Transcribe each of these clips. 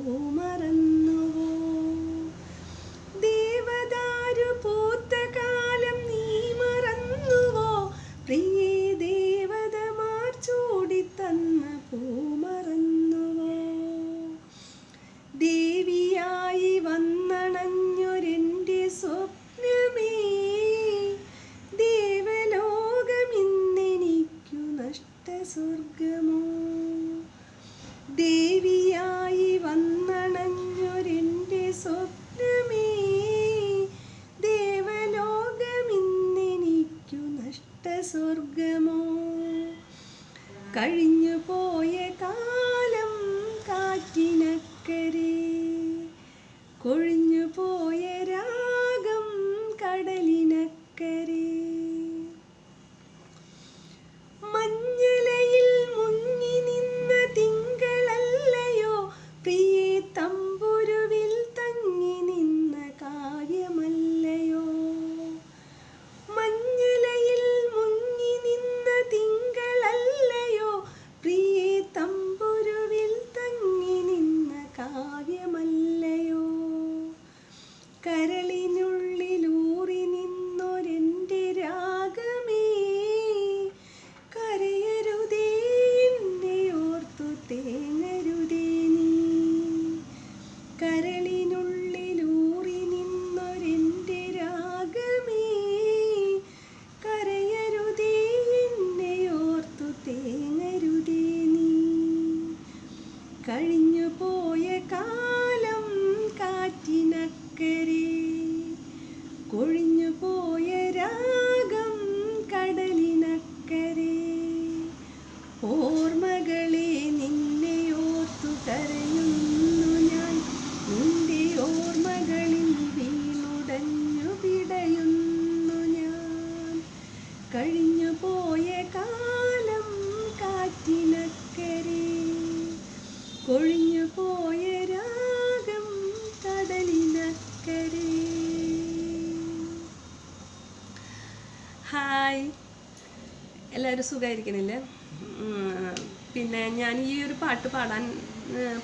Oh my സ്വർഗമോ കഴിഞ്ഞു പോയ കാലം കാറ്റിനക്കരേ. കഴിഞ്ഞു ഹായ്. എല്ലാവരും സുഖമായിരിക്കണില്ലേ പിന്നെ ഞാൻ ഈ ഒരു പാട്ട് പാടാൻ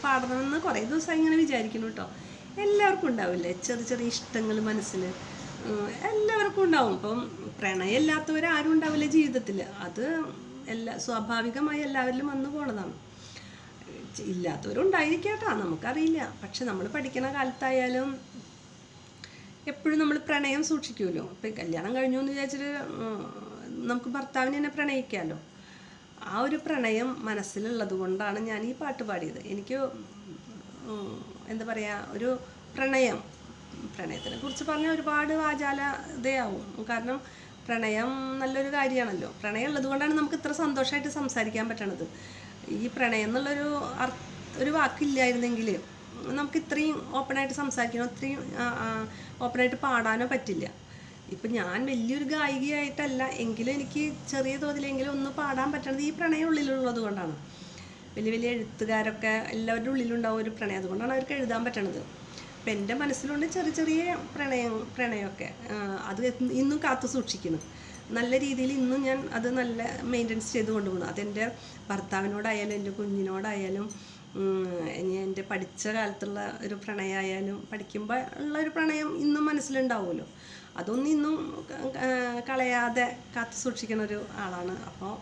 പാടണമെന്ന് കുറേ ദിവസം ഇങ്ങനെ വിചാരിക്കുന്നു കേട്ടോ. എല്ലാവർക്കും ഉണ്ടാവില്ലേ? ചെറിയ ചെറിയ ഇഷ്ടങ്ങൾ മനസ്സിൽ. എല്ലാവർക്കും ഉണ്ടാവും. ഇപ്പം പ്രണയം ഇല്ലാത്തവരാരും ഉണ്ടാവില്ല ജീവിതത്തിൽ. അത് എല്ലാ സ്വാഭാവികമായി എല്ലാവരിലും വന്നു പോണതാണ്. ഇല്ലാത്തവരുണ്ടായിരിക്കട്ടാ നമുക്കറിയില്ല. പക്ഷെ നമ്മൾ പഠിക്കുന്ന കാലത്തായാലും എപ്പോഴും നമ്മൾ പ്രണയം സൂക്ഷിക്കുമല്ലോ ഇപ്പം കല്യാണം കഴിഞ്ഞു എന്ന് വിചാരിച്ചിട്ട് നമുക്ക് ഭർത്താവിനെ തന്നെ പ്രണയിക്കാമല്ലോ ആ ഒരു പ്രണയം മനസ്സിലുള്ളത് കൊണ്ടാണ് ഞാൻ ഈ പാട്ട് പാടിയത്. എനിക്ക് എന്താ പറയുക ഒരു പ്രണയം. പ്രണയത്തിനെ കുറിച്ച് പറഞ്ഞാൽ ഒരുപാട് വാചാലതയാവും കാരണം പ്രണയം നല്ലൊരു കാര്യമാണല്ലോ. പ്രണയം ഉള്ളത് കൊണ്ടാണ് നമുക്ക് ഇത്ര സന്തോഷമായിട്ട് സംസാരിക്കാൻ പറ്റണത്. ഈ പ്രണയം എന്നുള്ളൊരു അർ- ഒരു വാക്കില്ലായിരുന്നെങ്കിൽ നമുക്ക് ഇത്രയും ഓപ്പണായിട്ട് സംസാരിക്കാനോ ഇത്രയും ഓപ്പണായിട്ട് പാടാനോ പറ്റില്ല. ഇപ്പം ഞാൻ വലിയൊരു ഗായികയായിട്ടല്ല എങ്കിലും എനിക്ക് ചെറിയ തോതിലെങ്കിലും ഒന്ന് പാടാൻ പറ്റണത് ഈ പ്രണയം ഉള്ളിലുള്ളത് കൊണ്ടാണ്. വലിയ വലിയ എഴുത്തുകാരൊക്കെ എല്ലാവരുടെ ഉള്ളിലുണ്ടാവും ഒരു പ്രണയം അതുകൊണ്ടാണ് അവർക്ക് എഴുതാൻ പറ്റണത്. അപ്പം എന്റെ മനസ്സിലുണ്ട് ചെറിയ ചെറിയ പ്രണയം പ്രണയമൊക്കെ. അത് ഇന്നും കാത്തു സൂക്ഷിക്കുന്നു. നല്ല രീതിയിൽ ഇന്നും ഞാൻ അത് നല്ല മെയിന്റനൻസ് ചെയ്ത് കൊണ്ടുപോകുന്നു അതെന്റെ ഭർത്താവിനോടായാലും എന്റെ കുഞ്ഞിനോടായാലും ഇനി എന്റെ പഠിച്ച കാലത്തുള്ള ഒരു പ്രണയമായാലും പഠിക്കുമ്പോൾ ഉള്ള ഒരു പ്രണയം ഇന്നും മനസ്സിലുണ്ടാവുമല്ലോ. അതൊന്നും ഇന്നും കളയാതെ കാത്തു സൂക്ഷിക്കുന്ന ഒരു ആളാണ്. അപ്പോൾ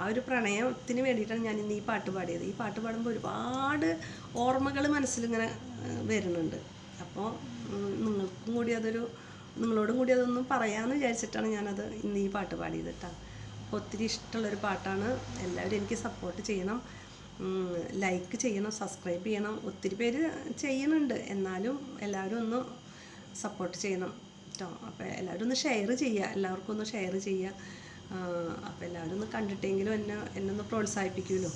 ആ ഒരു പ്രണയത്തിന് വേണ്ടിയിട്ടാണ് ഞാൻ ഇന്ന് ഈ പാട്ട് പാടിയത്. ഈ പാട്ട് പാടുമ്പോൾ ഒരുപാട് ഓർമ്മകൾ മനസ്സിലിങ്ങനെ വരുന്നുണ്ട്. അപ്പോൾ നിങ്ങൾക്കും കൂടി അതൊരു നിങ്ങളോടും കൂടി അതൊന്ന് പറയാമെന്ന് വിചാരിച്ചിട്ടാണ് ഞാനത് ഇന്ന് ഈ പാട്ട് പാടിയത് കേട്ടോ അപ്പോൾ ഒത്തിരി ഇഷ്ടമുള്ളൊരു പാട്ടാണ്. എല്ലാവരും എനിക്ക് സപ്പോർട്ട് ചെയ്യണം. ലൈക്ക് ചെയ്യണം സബ്സ്ക്രൈബ് ചെയ്യണം ഒത്തിരി പേര് ചെയ്യുന്നുണ്ട് എന്നാലും എല്ലാവരും ഒന്ന് സപ്പോർട്ട് ചെയ്യണം കേട്ടോ അപ്പോൾ എല്ലാവരും ഒന്ന് ഷെയർ ചെയ്യുക എല്ലാവർക്കും ഒന്ന് ഷെയർ ചെയ്യുക അപ്പോൾ എല്ലാവരും ഒന്ന് കണ്ടിട്ടെങ്കിലും എന്നെ എന്നെ ഒന്ന് പ്രോത്സാഹിപ്പിക്കുമല്ലോ.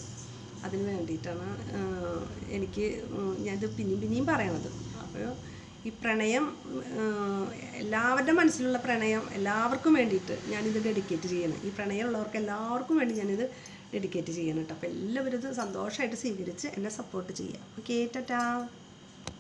അതിന് വേണ്ടിയിട്ടാണ് എനിക്ക് ഞാനിത് പിന്നെയും പിന്നെയും പറയണത്. അപ്പോൾ ഈ പ്രണയം എല്ലാവരുടെ മനസ്സിലുള്ള പ്രണയം എല്ലാവർക്കും വേണ്ടിയിട്ട് ഞാനിത് ഡെഡിക്കേറ്റ് ചെയ്യണം. ഈ പ്രണയമുള്ളവർക്ക് എല്ലാവർക്കും വേണ്ടി ഞാനിത് ഡെഡിക്കേറ്റ് ചെയ്യണം കേട്ടോ. അപ്പോൾ എല്ലാവരും ഇത് സന്തോഷമായിട്ട് സ്വീകരിച്ച് എന്നെ സപ്പോർട്ട് ചെയ്യുക. ഓക്കെ ടാറ്റാ